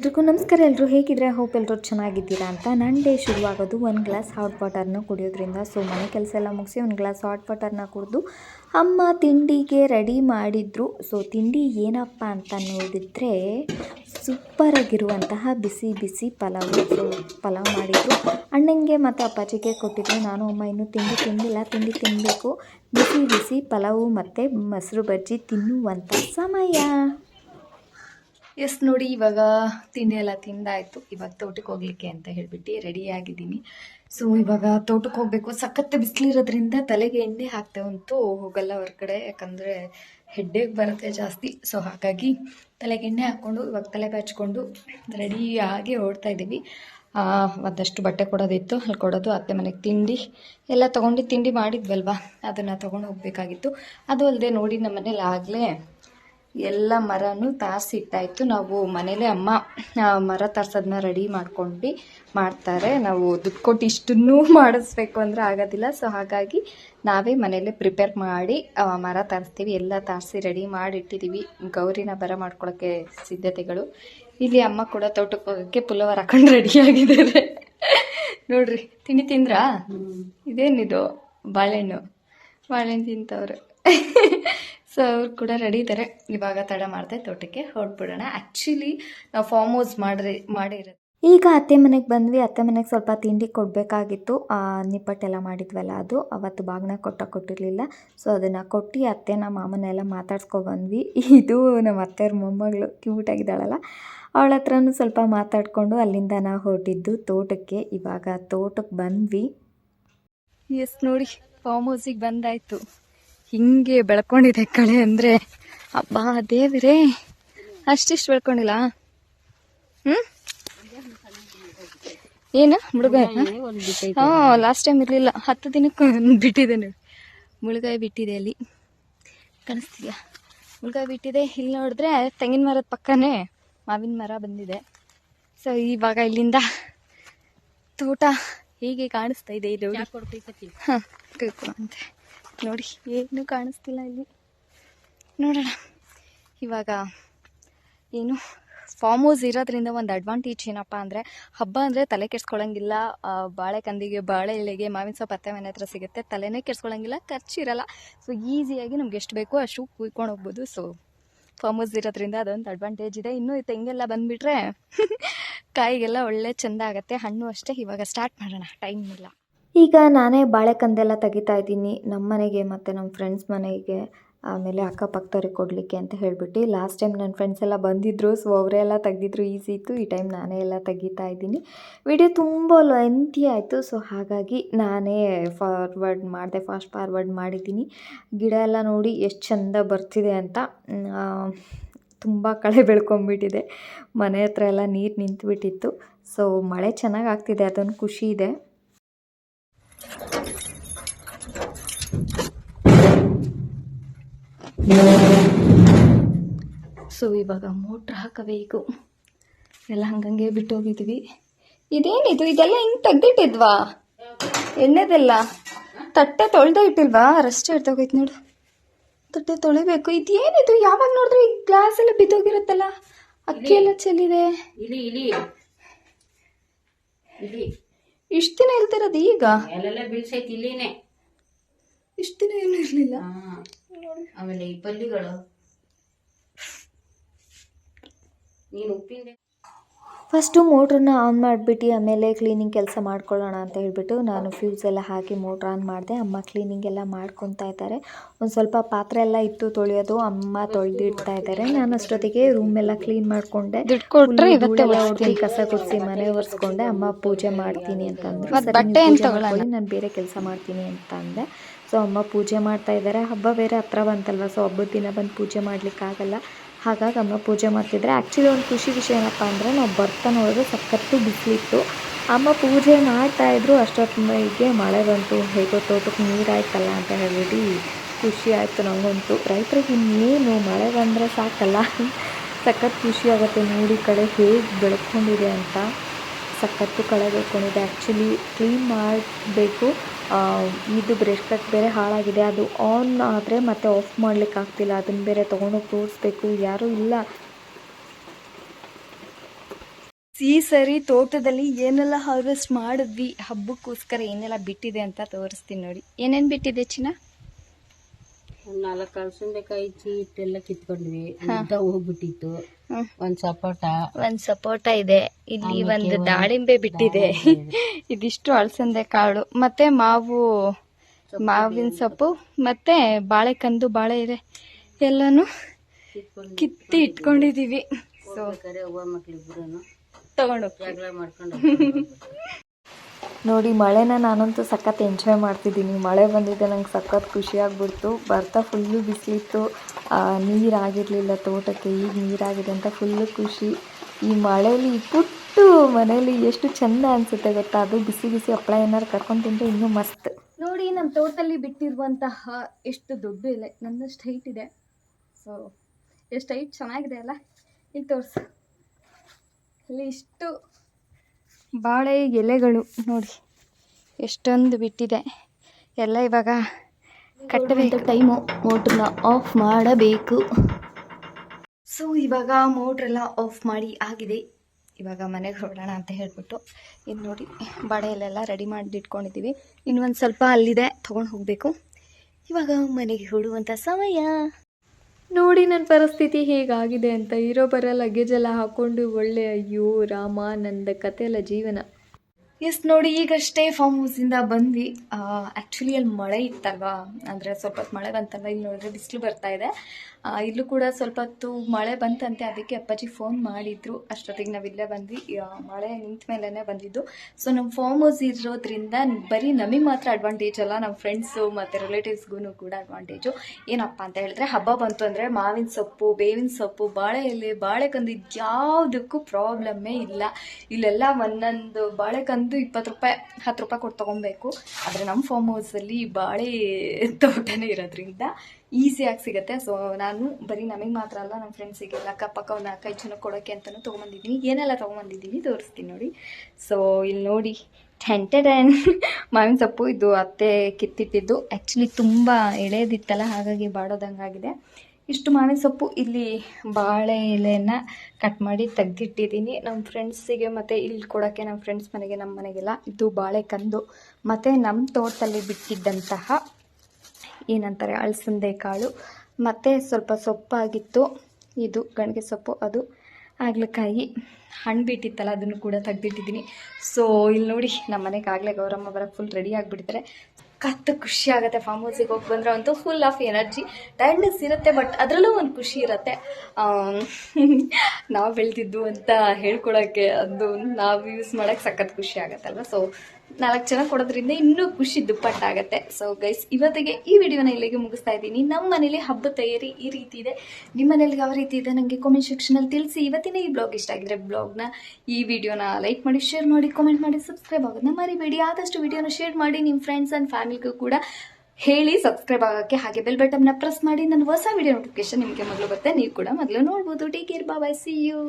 ಎಲ್ರಿಗೂ ನಮಸ್ಕಾರ. ಎಲ್ಲರೂ ಹೇಗಿದ್ರೆ ಹೋಪ್ ಎಲ್ಲರೂ ಚೆನ್ನಾಗಿದ್ದೀರಾ ಅಂತ. ನನ್ನ ಡೇ ಶುರುವಾಗೋದು ಒಂದು ಗ್ಲಾಸ್ ಹಾಟ್ ವಾಟರ್ನ ಕುಡಿಯೋದ್ರಿಂದ. ಸೊ, ಮನೆ ಕೆಲಸ ಎಲ್ಲ ಮುಗಿಸಿ ಒಂದು ಗ್ಲಾಸ್ ಹಾಟ್ ವಾಟರ್ನ ಕುಡಿದು ಅಮ್ಮ ತಿಂಡಿಗೆ ರೆಡಿ ಮಾಡಿದ್ರು. ಸೊ, ತಿಂಡಿ ಏನಪ್ಪ ಅಂತ ನೋಡಿದರೆ ಸೂಪರಾಗಿರುವಂತಹ ಬಿಸಿ ಬಿಸಿ ಪಲಾವ್. ಸೊ, ಪಲಾವ್ ಮಾಡಿದ್ರು. ಅಣ್ಣಂಗೆ ಮತ್ತು ಅಪ್ಪಾಜಿಗೆ ಕೊಟ್ಟಿದ್ರು. ನಾನು, ಅಮ್ಮ ಇನ್ನೂ ತಿಂಡಿ ತಿಂದಿಲ್ಲ ತಿಂಡಿ ತಿನ್ನಬೇಕು ಬಿಸಿ ಬಿಸಿ ಪಲಾವು ಮತ್ತು ಮೊಸರು ಬಜ್ಜಿ ತಿನ್ನುವಂಥ ಸಮಯ. ಎಸ್ ನೋಡಿ, ಇವಾಗ ತಿಂಡಿ ಎಲ್ಲ ತಿಂದಾಯಿತು. ಇವಾಗ ತೋಟಕ್ಕೆ ಹೋಗ್ಲಿಕ್ಕೆ ಅಂತ ಹೇಳಿಬಿಟ್ಟು ರೆಡಿ ಆಗಿದ್ದೀನಿ. ಸೊ ಇವಾಗ ತೋಟಕ್ಕೆ ಹೋಗಬೇಕು. ಸಖತ್ತು ಬಿಸಿಲಿರೋದ್ರಿಂದ ತಲೆಗೆ ಎಣ್ಣೆ ಹಾಕ್ತೇವಂತೂ ಹೋಗಲ್ಲ ಹೊರಗಡೆ, ಯಾಕಂದರೆ ಹೆಡ್ಡೇಗೆ ಬರುತ್ತೆ ಜಾಸ್ತಿ. ಸೊ ಹಾಗಾಗಿ ತಲೆಗೆ ಎಣ್ಣೆ ಹಾಕ್ಕೊಂಡು, ಇವಾಗ ತಲೆ ಬಾಚ್ಕೊಂಡು ರೆಡಿ ಆಗಿ ಓಡ್ತಾ ಇದ್ದೀವಿ. ಒಂದಷ್ಟು ಬಟ್ಟೆ ಕೊಡೋದಿತ್ತು. ಅಲ್ಲಿ ಕೊಡೋದು, ಅತ್ತೆ ಮನೆಗೆ ತಿಂಡಿ ಎಲ್ಲ ತೊಗೊಂಡು ತಿಂಡಿ ಮಾಡಿದ್ವಲ್ವಾ? ಅದನ್ನು ತೊಗೊಂಡು ಹೋಗಬೇಕಾಗಿತ್ತು. ಅದು ಅಲ್ಲದೆ ನೋಡಿ ನಮ್ಮ ಮನೇಲಿ ಆಗಲೇ ಎಲ್ಲ ಮರನೂ ತಾರ್ಸಿಟ್ಟಾಯಿತು. ನಾವು ಮನೇಲೆ ಅಮ್ಮ ಮರ ತರ್ಸೋದನ್ನ ರೆಡಿ ಮಾಡ್ಕೊಂಡು ಮಾಡ್ತಾರೆ. ನಾವು ದುಡ್ಡು ಕೊಟ್ಟು ಇಷ್ಟನ್ನು ಮಾಡಿಸ್ಬೇಕು ಅಂದರೆ ಆಗೋದಿಲ್ಲ. ಸೊ ಹಾಗಾಗಿ ನಾವೇ ಮನೇಲೆ ಪ್ರಿಪೇರ್ ಮಾಡಿ ಮರ ತರಿಸ್ತೀವಿ. ಎಲ್ಲ ತಾರಿಸಿ ರೆಡಿ ಮಾಡಿ ಇಟ್ಟಿದ್ದೀವಿ ಗೌರಿನ ಬರ ಮಾಡ್ಕೊಳ್ಳೋಕ್ಕೆ ಸಿದ್ಧತೆಗಳು. ಇಲ್ಲಿ ಅಮ್ಮ ಕೂಡ ತೋಟಕ್ಕೆ ಹೋಗೋಕ್ಕೆ ಪುಲವರ್ ಹಾಕೊಂಡು ರೆಡಿ ಆಗಿದ್ದಾರೆ. ನೋಡ್ರಿ ತಿಂಡಿ ತಿಂದ್ರಾ? ಇದೇನಿದು? ಬಾಳೆಹಣ್ಣು. ಬಾಳೆಹಣ್ಣು ತಿಂತವ್ರೆ. ಸೊ ಅವ್ರು ಕೂಡ ರೆಡಿ ಇದ್ದಾರೆ ಇವಾಗ ತಡ ಮಾಡಿದೆ ತೋಟಕ್ಕೆ ಹೊರಟ್ಬಿಡೋಣ ಆ್ಯಕ್ಚುಲಿ ನಾವು ಫಾರ್ಮ್ ಹೌಸ್ ಮಾಡ್ರಿ ಮಾಡಿರೋದು. ಈಗ ಅತ್ತೆ ಮನೆಗೆ ಬಂದ್ವಿ. ಅತ್ತೆ ಮನೆಗೆ ಸ್ವಲ್ಪ ತಿಂಡಿ ಕೊಡಬೇಕಾಗಿತ್ತು. ನಿಪ್ಪಟ್ಟೆಲ್ಲ ಮಾಡಿದ್ವಲ್ಲ ಅದು. ಅವತ್ತು ಬಾಗ್ನ ಕೊಟ್ಟ ಕೊಟ್ಟಿರಲಿಲ್ಲ. ಸೊ ಅದನ್ನು ಕೊಟ್ಟು ಅತ್ತೆ ನಮ್ಮ ಮಾಮನೆಲ್ಲ ಮಾತಾಡ್ಸ್ಕೊ ಬಂದ್ವಿ. ಇದು ನಮ್ಮ ಅತ್ತೆಯವ್ರ ಮೊಮ್ಮಗಳು ಕ್ಯೂಟಾಗಿದ್ದಾಳಲ್ಲ ಅವಳ ಹತ್ರನೂ ಸ್ವಲ್ಪ ಮಾತಾಡಿಕೊಂಡು ಅಲ್ಲಿಂದ ನಾವು ಹೊರಟಿದ್ದು ತೋಟಕ್ಕೆ. ಇವಾಗ ತೋಟಕ್ಕೆ ಬಂದ್ವಿ. ಎಸ್ ನೋಡಿ ಫಾರ್ಮ್ ಹೌಸಿಗೆ ಬಂದಾಯ್ತು. ಹಿಂಗೆ ಬೆಳ್ಕೊಂಡಿದೆ ಕಳೆ ಅಂದರೆ ಅಬ್ಬಾ ದೇವರೇ ಅಷ್ಟಿಷ್ಟು ಬೆಳ್ಕೊಂಡಿಲ್ಲ? ಹ್ಞೂ ಏನು ಮುಳುಗಾಯಿ ಹಾಂ ಲಾಸ್ಟ್ ಟೈಮ್ ಇರಲಿಲ್ಲ. ಹತ್ತು ದಿನಕ್ಕೆ ಬಿಟ್ಟಿದೆ ನೀವು ಮುಳುಗಾಯಿ ಬಿಟ್ಟಿದೆ ಅಲ್ಲಿ. ಕಾಣಿಸ್ತಿದ್ಯಾ ಮುಳುಗಾಯಿ ಬಿಟ್ಟಿದೆ. ಇಲ್ಲಿ ನೋಡಿದ್ರೆ ತೆಂಗಿನ ಮರದ ಪಕ್ಕನೇ ಮಾವಿನ ಮರ ಬಂದಿದೆ. ಸೊ ಇವಾಗ ಇಲ್ಲಿಂದ ತೋಟ ಹೀಗೆ ಕಾಣಿಸ್ತಾ ಇದೆ ಇದು ಹಾಂ ಅಂತೆ ನೋಡಿ, ಏನು ಕಾಣಿಸ್ತಿಲ್ಲ ಇಲ್ಲಿ. ನೋಡೋಣ. ಇವಾಗ ಏನು ಫಾರ್ಮ್ ಹೌಸ್ ಇರೋದ್ರಿಂದ ಒಂದು ಅಡ್ವಾಂಟೇಜ್ ಏನಪ್ಪ ಅಂದರೆ, ಹಬ್ಬ ಅಂದರೆ ತಲೆ ಕೆಡ್ಸ್ಕೊಳ್ಳೋಂಗಿಲ್ಲ ಬಾಳೆ ಕಂದಿಗೆ, ಬಾಳೆ ಎಲೆಗೆ, ಮಾವಿನ ಸೊಪ್ಪು, ಅತ್ತೆ ಮನೆ ಹತ್ರ ಸಿಗುತ್ತೆ. ತಲೆನೇ ಕೆಡ್ಸ್ಕೊಳಂಗಿಲ್ಲ ಖರ್ಚಿರಲ್ಲ ಸೊ ಈಸಿಯಾಗಿ ನಮ್ಗೆ ಎಷ್ಟು ಬೇಕೋ ಅಷ್ಟು ಕುಯ್ಕೊಂಡು ಹೋಗ್ಬೋದು. ಸೊ ಫಾರ್ಮ್ ಹೌಸ್ ಇರೋದ್ರಿಂದ ಅದೊಂದು ಅಡ್ವಾಂಟೇಜ್ ಇದೆ. ಇನ್ನೂ ತೆಂಗೆಲ್ಲ ಬಂದುಬಿಟ್ರೆ ಕಾಯಿಗೆಲ್ಲ ಒಳ್ಳೆ ಚೆಂದ ಆಗುತ್ತೆ. ಹಣ್ಣು ಅಷ್ಟೇ ಇವಾಗ ಸ್ಟಾರ್ಟ್ ಮಾಡೋಣ. ಟೈಮ್ ಇಲ್ಲ. ಈಗ ನಾನೇ ಬಾಳೆಕಂದೆಲ್ಲ ತೆಗಿತಾ ಇದ್ದೀನಿ. ನಮ್ಮ ಮನೆಗೆ ಮತ್ತು ನಮ್ಮ ಫ್ರೆಂಡ್ಸ್ ಮನೆಗೆ, ಆಮೇಲೆ ಅಕ್ಕಪಕ್ಕದವ್ರಿಗೆ ಕೊಡಲಿಕ್ಕೆ ಅಂತ ಹೇಳಿಬಿಟ್ಟು ಲಾಸ್ಟ್ ಟೈಮ್ ನನ್ನ ಫ್ರೆಂಡ್ಸ್ ಎಲ್ಲ ಬಂದಿದ್ದರು ಸೊ ಅವರೇ ಎಲ್ಲ ತೆಗೆದಿದ್ರು ಈಸಿ ಇತ್ತು. ಈ ಟೈಮ್ ನಾನೇ ಎಲ್ಲ ತೆಗಿತಾ ಇದ್ದೀನಿ. ವಿಡಿಯೋ ತುಂಬ ಲೆಂತಿ ಆಯಿತು ಸೊ ಹಾಗಾಗಿ ನಾನೇ ಫಾರ್ವರ್ಡ್ ಮಾಡಿದೆ ಫಾಸ್ಟ್ ಫಾರ್ವರ್ಡ್ ಮಾಡಿದ್ದೀನಿ. ಗಿಡ ಎಲ್ಲ ನೋಡಿ ಎಷ್ಟು ಚಂದ ಬರ್ತಿದೆ ಅಂತ ತುಂಬ ಕಳೆ ಬೆಳ್ಕೊಂಬಿಟ್ಟಿದೆ. ಮನೆ ಹತ್ರ ಎಲ್ಲ ನೀರು ನಿಂತುಬಿಟ್ಟಿತ್ತು. ಸೊ ಮಳೆ ಚೆನ್ನಾಗಿ ಆಗ್ತಿದೆ, ಅದೊಂದು ಖುಷಿ ಇದೆ. ಸೊ ಇವಾಗ ಮೋಟ್ರ್ ಹಾಕಬೇಕು ಎಲ್ಲ ಹಂಗಂಗೆ ಬಿಟ್ಟು ಹೋಗಿದ್ವಿ. ಇದೇನಿದು? ಇದೆಲ್ಲ ಹಿಂಗೆ ತೆಗ್ದಿಟ್ಟಿದ್ವಾ? ಎಣ್ಣೆದೆಲ್ಲ? ತಟ್ಟೆ ತೊಳೆದೇ ಇಟ್ಟಿಲ್ವಾ? ರಸ್ಟ್ ಇರ್ತೋಗೈತೆ ನೋಡು. ತಟ್ಟೆ ತೊಳಿಬೇಕು. ಇದೇನಿದು? ಯಾವಾಗ ನೋಡಿದ್ರೆ ಈ ಗ್ಲಾಸ್ ಎಲ್ಲ ಬಿದ್ದೋಗಿರುತ್ತಲ್ಲ? ಅಕ್ಕಿ ಎಲ್ಲ ಚೆಲ್ಲಿದೆ ಇಷ್ಟು ದಿನ ಇಲ್ದಿರೋದು ಈಗ? ಅಲ್ಲೆಲ್ಲ ಬೀಳ್ಸೈತಿ ಇಲ್ಲಿನೇ. ಇಷ್ಟ ದಿನ ಏನು ಇರಲಿಲ್ಲ. ಆಮೇಲೆ ಈ ಪಲ್ಲಿಗಳು. ನೀನು ಉಪ್ಪಿನ ಫಸ್ಟು ಮೋಟ್ರನ್ನ ಆನ್ ಮಾಡಿಬಿಟ್ಟು ಆಮೇಲೆ ಕ್ಲೀನಿಂಗ್ ಕೆಲಸ ಮಾಡ್ಕೊಳ್ಳೋಣ ಅಂತ ಹೇಳ್ಬಿಟ್ಟು ನಾನು ಫ್ಯೂಸ್ ಎಲ್ಲ ಹಾಕಿ ಮೋಟ್ರ್ ಆನ್ ಮಾಡಿದೆ. ಅಮ್ಮ ಕ್ಲೀನಿಂಗ್ ಎಲ್ಲ ಮಾಡ್ಕೊತಾ ಇದ್ದಾರೆ. ಒಂದು ಸ್ವಲ್ಪ ಪಾತ್ರೆ ಎಲ್ಲ ಇತ್ತು ತೊಳೆಯೋದು. ಅಮ್ಮ ತೊಳೆದಿಡ್ತಾ ಇದ್ದಾರೆ. ನಾನು ಅಷ್ಟೊತ್ತಿಗೆ ರೂಮ್ ಎಲ್ಲ ಕ್ಲೀನ್ ಮಾಡಿಕೊಂಡೆ. ಹೊಡ್ದು ಕಸ ಕುಡಿಸಿ ಮನೆ ಒರೆಸ್ಕೊಂಡೆ. ಅಮ್ಮ ಪೂಜೆ ಮಾಡ್ತೀನಿ ಅಂತಂದ್ರು. ನಾನು ಬೇರೆ ಕೆಲಸ ಮಾಡ್ತೀನಿ ಅಂತ ಅಂದೆ ಸೊ ಅಮ್ಮ ಪೂಜೆ ಮಾಡ್ತಾ ಇದ್ದಾರೆ. ಹಬ್ಬ ಬೇರೆ ಹತ್ರ ಬಂತಲ್ವ ಸೊ ಹಬ್ಬದ ದಿನ ಬಂದು ಪೂಜೆ ಮಾಡ್ಲಿಕ್ಕಾಗಲ್ಲ. ಹಾಗಾಗಿ ಅಮ್ಮ ಪೂಜೆ ಮಾಡ್ತಿದ್ರೆ. ಆ್ಯಕ್ಚುಲಿ ಒಂದು ಖುಷಿ ವಿಷಯ ಏನಪ್ಪ ಅಂದರೆ ನಾವು ಬರ್ತಾ ನೋಡಿದ್ರೆ ಸಖತ್ತು ಬಿಸಿಲಿತ್ತು. ಅಮ್ಮ ಪೂಜೆ ಮಾಡ್ತಾಯಿದ್ರು ಅಷ್ಟೊತ್ತಿಗೆ ಮಳೆ ಬಂತು. ಹೇಗೋ ತೋಟಕ್ಕೆ ನೀರಾಯ್ತಲ್ಲ ಅಂತ ಹೇಳ್ಬಿಟ್ಟು ಖುಷಿ ಆಯಿತು ನನಗಂತೂ ರೈತರಿಗೆ ಇನ್ನೇನು, ಮಳೆ ಬಂದರೆ ಸಾಕಲ್ಲ. ಸಖತ್ ಖುಷಿ ಆಗುತ್ತೆ ನೋಡಿ ಕಡೆ ಹೇಗೆ ಬೆಳ್ಕೊಂಡಿದೆ ಅಂತ. ಸಖತ್ತು ಕಳೆ ಬೆಳ್ಕೊಂಡಿದೆ ಆ್ಯಕ್ಚುಲಿ ಕ್ಲೀನ್ ಮಾಡಬೇಕು. ಇದು ಬ್ರಷ್ ಕಟ್ ಬೇರೆ ಹಾಳಾಗಿದೆ. ಅದು ಆನ್ ಆದರೆ ಮತ್ತೆ ಆಫ್ ಮಾಡ್ಲಿಕ್ಕೆ ಆಗ್ತಿಲ್ಲ. ಅದನ್ನು ಬೇರೆ ತೊಗೊಂಡೋಗಿ ತೋರಿಸ್ಬೇಕು. ಯಾರೂ ಇಲ್ಲ. ಈ ಸರಿ ತೋಟದಲ್ಲಿ ಏನೆಲ್ಲ ಹಾರ್ವೆಸ್ಟ್ ಮಾಡಿದ್ವಿ? ಹಬ್ಬಕ್ಕೋಸ್ಕರ ಏನೆಲ್ಲ ಬಿಟ್ಟಿದೆ ಅಂತ ತೋರಿಸ್ತೀನಿ ನೋಡಿ. ಏನೇನು ಬಿಟ್ಟಿದೆ ಚಿನ್ನ? ಒಂದ್ ನಾಲ್ಕು ಅಲಸಂದೆಕಾಯಿ ಚೀಟೆಲ್ಲ ಕಿತ್ಕೊಂಡ್ವಿ. ಉದ್ದ ಹೋಗ್ಬಿಟ್ಟಿತ್ತು. ಒಂದ್ ಸಪೋಟ. ಒಂದು ಸಪೋಟ ಇದೆ. ಇಲ್ಲಿ ಒಂದು ದಾಳಿಂಬೆ ಬಿಟ್ಟಿದೆ. ಇದಿಷ್ಟು ಅಲಸಂದೆ ಕಾಳು. ಮತ್ತೆ ಮಾವು ಮಾವಿನ ಸೊಪ್ಪು ಮತ್ತೆ ಬಾಳೆಕಂದು ಬಾಳೆ ಇದೆ. ಎಲ್ಲಾನು ಕಿತ್ತಿ ಇಟ್ಕೊಂಡಿದೀವಿ. ಸೊ ತಗೊಂಡು ಮಾಡ್ಕೊಂಡು ನೋಡಿ, ಮಳೆನ ನಾನಂತೂ ಸಖತ್ ಎಂಜಾಯ್ ಮಾಡ್ತಿದ್ದೀನಿ. ಮಳೆ ಬಂದಿದ್ದೆ ನಂಗೆ ಸಖತ್ ಖುಷಿಯಾಗ್ಬಿಡ್ತು ಬರ್ತಾ ಫುಲ್ಲು ಬಿಸಿಲಿತ್ತು. ನೀರಾಗಿರಲಿಲ್ಲ ತೋಟಕ್ಕೆ, ಈಗ ನೀರಾಗಿದೆ ಅಂತ ಫುಲ್ಲು ಖುಷಿ. ಈ ಮಳೇಲಿ ಪುಟ್ಟು ಮನೇಲಿ ಎಷ್ಟು ಚೆಂದ ಅನಿಸುತ್ತೆ ಗೊತ್ತಾ? ಅದು ಬಿಸಿ ಬಿಸಿ ಹಪ್ಪಳ ಏನಾರು ಕರ್ಕೊಂಡು ತಿಂದರೆ ಇನ್ನೂ ಮಸ್ತ್. ನೋಡಿ ನಮ್ಮ ತೋಟದಲ್ಲಿ ಬಿಟ್ಟಿರುವಂತಹ ಎಷ್ಟು ದೊಡ್ಡ ಎಲೆ ನನ್ನಷ್ಟು ಹೈಟ್ ಇದೆ. ಸೊ ಎಷ್ಟು ಹೈಟ್ ಚೆನ್ನಾಗಿದೆ ಅಲ್ಲ? ಇಲ್ಲಿ ತೋರಿಸು. ಇಲ್ಲಿ ಇಷ್ಟು ಬಾಳೆ ಎಲೆಗಳು ನೋಡಿ ಎಷ್ಟೊಂದು ಬಿಟ್ಟಿದೆ. ಎಲ್ಲ ಇವಾಗ ಕಟ್ಟಬೇಕು. ಟೈಮು ಮೋಟ್ರನ್ನ ಆಫ್ ಮಾಡಬೇಕು. ಸೊ ಇವಾಗ ಮೋಟ್ರೆಲ್ಲ ಆಫ್ ಮಾಡಿ ಆಗಿದೆ. ಇವಾಗ ಮನೆಗೆ ಹೊರಡೋಣ ಅಂತ ಹೇಳ್ಬಿಟ್ಟು ಇನ್ನು ನೋಡಿ ಬಾಳೆಯಲ್ಲೆಲ್ಲ ರೆಡಿ ಮಾಡಿ ಇಟ್ಕೊಂಡಿದ್ದೀವಿ. ಇನ್ನೊಂದು ಸ್ವಲ್ಪ ಅಲ್ಲಿದೆ ತೊಗೊಂಡು ಹೋಗಬೇಕು. ಇವಾಗ ಮನೆಗೆ ಹೊರಡುವಂಥ ಸಮಯ. ನೋಡಿ ನನ್ನ ಪರಿಸ್ಥಿತಿ ಹೇಗಾಗಿದೆ ಅಂತ ಇರೋ ಬರೋ ಲಗೇಜ್ ಎಲ್ಲ ಹಾಕೊಂಡು ಒಳ್ಳೆ ಅಯ್ಯೋ ರಾಮ ನಂದ ಕತೆ ಅಲ್ಲ ಜೀವನ. ಎಸ್ ನೋಡಿ, ಈಗಷ್ಟೇ ಫಾರ್ಮ್ ಹೌಸಿಂದ ಬಂದ್ವಿ. ಆ್ಯಕ್ಚುಲಿ ಅಲ್ಲಿ ಮಳೆ ಇತ್ತಲ್ವಾ? ಅಂದರೆ ಸ್ವಲ್ಪ ಹೊತ್ತು ಮಳೆ ಬಂತಲ್ವ? ಇಲ್ಲಿ ನೋಡಿದ್ರೆ ಬಿಸಿಲು ಬರ್ತಾ ಇದೆ. ಇಲ್ಲೂ ಕೂಡ ಸ್ವಲ್ಪ ಹೊತ್ತು ಮಳೆ ಬಂತಂತೆ. ಅದಕ್ಕೆ ಅಪ್ಪಾಜಿ ಫೋನ್ ಮಾಡಿದ್ರು. ಅಷ್ಟೊತ್ತಿಗೆ ನಾವು ಇಲ್ಲೇ ಬಂದ್ವಿ. ಮಳೆ ನಿಂತ ಮೇಲೇ ಬಂದಿದ್ದು. ಸೊ ನಮ್ಮ ಫಾರ್ಮ್ ಹೌಸ್ ಇರೋದ್ರಿಂದ ಬರೀ ನಮಗೆ ಮಾತ್ರ ಅಡ್ವಾಂಟೇಜ್ ಅಲ್ಲ. ನಮ್ಮ ಫ್ರೆಂಡ್ಸು ಮತ್ತು ರಿಲೇಟಿವ್ಸ್ಗೂ ಕೂಡ ಅಡ್ವಾಂಟೇಜು ಏನಪ್ಪ ಅಂತ ಹೇಳಿದ್ರೆ, ಹಬ್ಬ ಬಂತು ಅಂದರೆ ಮಾವಿನ ಸೊಪ್ಪು, ಬೇವಿನ ಸೊಪ್ಪು, ಬಾಳೆ ಎಲೆ, ಬಾಳೆಕಂದು ಯಾವುದಕ್ಕೂ ಪ್ರಾಬ್ಲಮ್ಮೇ ಇಲ್ಲ. ಇಲ್ಲೆಲ್ಲ ಒಂದೊಂದು ಬಾಳೆಕಂದು ಇಪ್ಪತ್ತು ರೂಪಾಯಿ, ಹತ್ತು ರೂಪಾಯಿ ಕೊಟ್ಟು ತೊಗೊಬೇಕು ಆದರೆ ನಮ್ಮ ಫಾರ್ಮ್ ಹೌಸಲ್ಲಿ ಬಾಳೆ ತೋಟನೇ ಇರೋದ್ರಿಂದ ಈಸಿಯಾಗಿ ಸಿಗುತ್ತೆ. ಸೊ ನಾನು ಬರೀ ನಮಗೆ ಮಾತ್ರ ಅಲ್ಲ ನಮ್ಮ ಫ್ರೆಂಡ್ಸಿಗೆಲ್ಲ ಅಕ್ಕಪಕ್ಕ ಒಂದು ನಾಲ್ಕೈದು ಜನಕ್ಕೆ ಕೊಡೋಕ್ಕೆ ಅಂತಲೂ ತೊಗೊಂಬಂದಿದ್ದೀನಿ ಏನೆಲ್ಲ ತೊಗೊಂಬಂದಿದ್ದೀನಿ ತೋರಿಸ್ತೀನಿ ನೋಡಿ. ಸೊ ಇಲ್ಲಿ ನೋಡಿ, ಟೆನ್ ಮಾವಿನ ಸೊಪ್ಪು, ಇದು ಅತ್ತೆ ಕಿತ್ತಿಟ್ಟಿದ್ದು. ಆ್ಯಕ್ಚುಲಿ ತುಂಬ ಎಳೆದಿತ್ತಲ್ಲ, ಹಾಗಾಗಿ ಬಾಡೋದಂಗಾಗಿದೆ. ಇಷ್ಟು ಮಾವಿನ ಸೊಪ್ಪು ಇಲ್ಲಿ ಬಾಳೆ ಎಲೆಯನ್ನು ಕಟ್ ಮಾಡಿ ತೆಗೆದಿಟ್ಟಿದ್ದೀನಿ. ನಮ್ಮ ಫ್ರೆಂಡ್ಸಿಗೆ ಮತ್ತು ಇಲ್ಲಿ ಕೊಡೋಕ್ಕೆ ನಮ್ಮ ಫ್ರೆಂಡ್ಸ್ ಮನೆಗೆ ನಮ್ಮ ಮನೆಗೆಲ್ಲ ಇದು ಬಾಳೆ ಕಂದು. ಮತ್ತು ನಮ್ಮ ತೋಟದಲ್ಲಿ ಬಿಟ್ಟಿದ್ದಂತಹ ಏನಂತಾರೆ ಅಳಸಂದೆ ಕಾಳು. ಮತ್ತು ಸ್ವಲ್ಪ ಸೊಪ್ಪಾಗಿತ್ತು. ಇದು ಗಣಿಗೆ ಸೊಪ್ಪು, ಅದು ಹಾಗಲಕಾಯಿ ಹಣ್ಣು ಬಿಟ್ಟಿತ್ತಲ್ಲ ಅದನ್ನು ಕೂಡ ತೆಗೆದಿಟ್ಟಿದ್ದೀನಿ. ಸೊ ಇಲ್ಲಿ ನೋಡಿ ನಮ್ಮ ಮನೆಗೆ ಆಗಲೇ ಗೌರಮ್ಮ ಬರ ಫುಲ್ ರೆಡಿ ಆಗಿಬಿಡ್ತಾರೆ ಕತ್ತು ಖುಷಿ ಆಗುತ್ತೆ ಫಾರ್ಮ್ ಹೌಸಿಗೆ ಹೋಗಿ ಬಂದರೆ ಅಂತೂ ಫುಲ್ ಆಫ್ ಎನರ್ಜಿ ಟೈರ್ಡ್ನೆಸ್ ಇರುತ್ತೆ ಬಟ್ ಅದರಲ್ಲೂ ಒಂದು ಖುಷಿ ಇರುತ್ತೆ. ನಾವು ಬೆಳೆದಿದ್ದು ಅಂತ ಹೇಳ್ಕೊಳಕ್ಕೆ ಅದು ನಾವು ಯೂಸ್ ಮಾಡೋಕ್ಕೆ ಸಖತ್ ಖುಷಿ ಆಗುತ್ತಲ್ವ? ಸೊ ನಾಲ್ಕು ಜನ ಕೊಡೋದ್ರಿಂದ ಇನ್ನೂ ಖುಷಿ ದುಪ್ಪಟ್ಟಾಗತ್ತೆ ಸೊ ಗೈಸ್ ಇವತ್ತಿಗೆ ಈ ವಿಡಿಯೋನ ಇಲ್ಲಿಗೆ ಮುಗಿಸ್ತಾ ಇದ್ದೀನಿ. ನಮ್ಮ ಮನೇಲಿ ಹಬ್ಬ ತಯಾರಿ ಈ ರೀತಿ ಇದೆ. ನಿಮ್ಮ ಮನೇಲಿ ಯಾವ ರೀತಿ ಇದೆ ನನಗೆ ಕಾಮೆಂಟ್ ಸೆಕ್ಷನಲ್ಲಿ ತಿಳಿಸಿ. ಇವತ್ತಿನ ಈ ಬ್ಲಾಗ್ ಇಷ್ಟ ಆಗಿದ್ರೆ ಬ್ಲಾಗ್ನ ಈ ವಿಡಿಯೋನ ಲೈಕ್ ಮಾಡಿ ಶೇರ್ ಮಾಡಿ ಕಾಮೆಂಟ್ ಮಾಡಿ ಸಬ್ಸ್ಕ್ರೈಬ್ ಆಗೋದನ್ನ ಮರಿಬೇಡಿ. ಆದಷ್ಟು ವಿಡಿಯೋನ ಶೇರ್ ಮಾಡಿ ನಿಮ್ಮ ಫ್ರೆಂಡ್ಸ್ ಆ್ಯಂಡ್ ಫ್ಯಾಮಿಲಿಗೂ ಕೂಡ ಹೇಳಿ ಸಬ್ಸ್ಕ್ರೈಬ್ ಆಗೋಕ್ಕೆ ಹಾಗೆ ಬೆಲ್ ಬಟನ್ನ ಪ್ರೆಸ್ ಮಾಡಿ. ನನ್ನ ಹೊಸ ವಿಡಿಯೋ ನೋಟಿಫಿಕೇಶನ್ ನಿಮಗೆ ಮೊದಲು ಬರುತ್ತೆ. ನೀವು ಕೂಡ ಮೊದಲು ನೋಡ್ಬೋದು. Take care bye see you